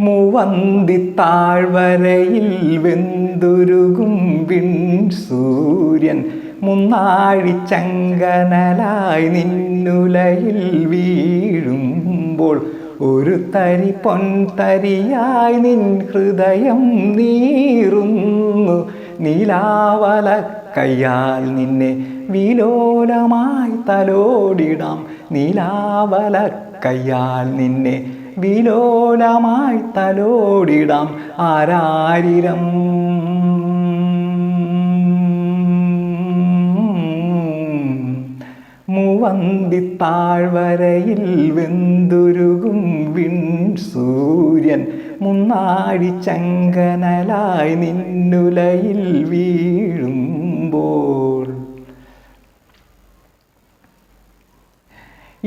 മൂവന്തി താഴ്വരയിൽ വെന്തുരുകും വിൺ സൂര്യൻ. മുന്നാഴി ചങ്കനലായി നിന്നുലയിൽ വീഴുമ്പോൾ ഒരു തരി പൊൻതരിയായി നിൻ ഹൃദയം നീറുന്നു. നീലാവല കയ്യാൽ നിന്നെ വിലോലമായി തലോടിടാം. നീലാവല കയ്യാൽ നിന്നെ വിലോലമായി തലോടിടാം ആരാരിരം മൂവന്തി താഴ്വരയിൽ വെന്തുരുകും വിൺ സൂര്യൻ മുന്നാടി ചങ്കനലായി നിന്നുലയിൽ വീഴുമ്പോൾ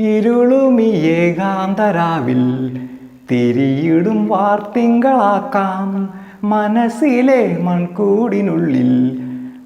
ഇരുളുമി ഏകാന്തരാവിൽ. തിരിയിടും വാർത്തിങ്കളാക്കാം മനസ്സിലെ മൺകൂടിനുള്ളിൽ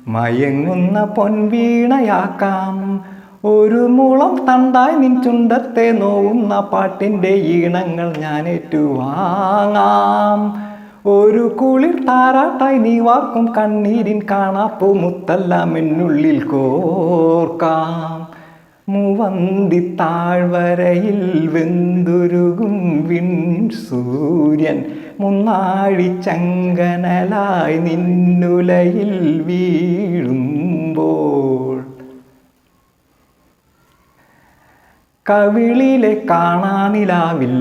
മയങ്ങുന്ന പൊൻവീണയാക്കാം. ഒരു മുളം തണ്ടായി നിൻ ചുണ്ടത്തെ നോവുന്ന പാട്ടിന്റെ ഈണങ്ങൾ ഞാൻ ഏറ്റുവാങ്ങാം. ഒരു കുളിർ താരാട്ടായി നീ വാർക്കും കണ്ണീരിൻ കാണാപ്പൂ മുത്തെല്ലാം എന്നുള്ളിൽ കോർക്കാം. മൂവന്തി താഴ്വരയിൽ വെന്തുരുകും വിൺ സൂര്യൻ. മുന്നാഴി ചങ്കനലായി നിന്നുലയിൽ വീഴുമ്പോൾ. കവിളിലെ കാണാനിലാവിൽ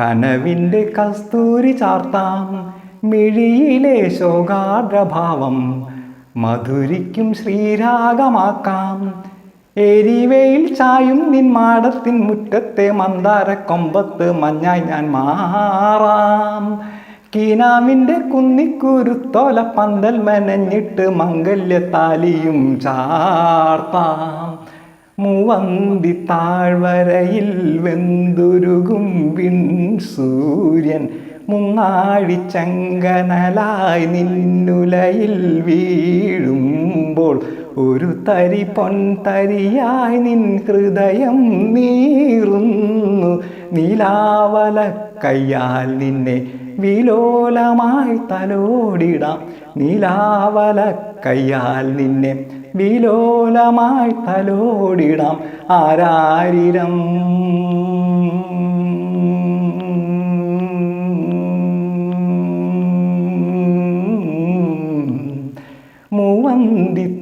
കനവിന്റെ കസ്തൂരി ചാർത്താം. മിഴിയിലെ ശോകാദ്രഭാവം മധുരിക്കും ശ്രീരാഗമാക്കാം. എരിവയിൽ ചായും നിൻ മാടത്തിൻ മുറ്റത്തെ മന്ദാര കൊമ്പത്ത് മഞ്ഞായി ഞാൻ മാറാം. കീനാവിന്റെ കുന്നിക്കുരുത്തോല പന്തൽ മെനഞ്ഞിട്ട് മംഗല്യത്താലിയും ചാർത്താം. മൂവന്തി താഴ്വരയിൽ വെന്തുരുകും വിൺ സൂര്യൻ. മുങ്ങാഴി ചങ്കനലായി നിന്നുലയിൽ വീഴുമ്പോൾ ഒരു തരി പൊൻ പൊൻതരിയായി നിൻ ഹൃദയം നീറുന്നു. നീലാവല കയ്യാൽ നിന്നെ വിലോലമായി തലോടിടാം. നീലാവല കയ്യാൽ നിന്നെ വിലോലമായി തലോടിടാം. ആരാരിരം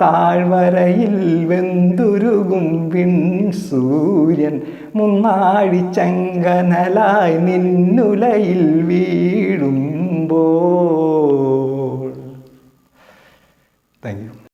താഴ്വരയിൽ വെന്തുരുകും പിൻ സൂര്യൻ. മുന്നാഴി ചങ്കനലായി നിന്നുലയിൽ വീഴുമ്പോൾ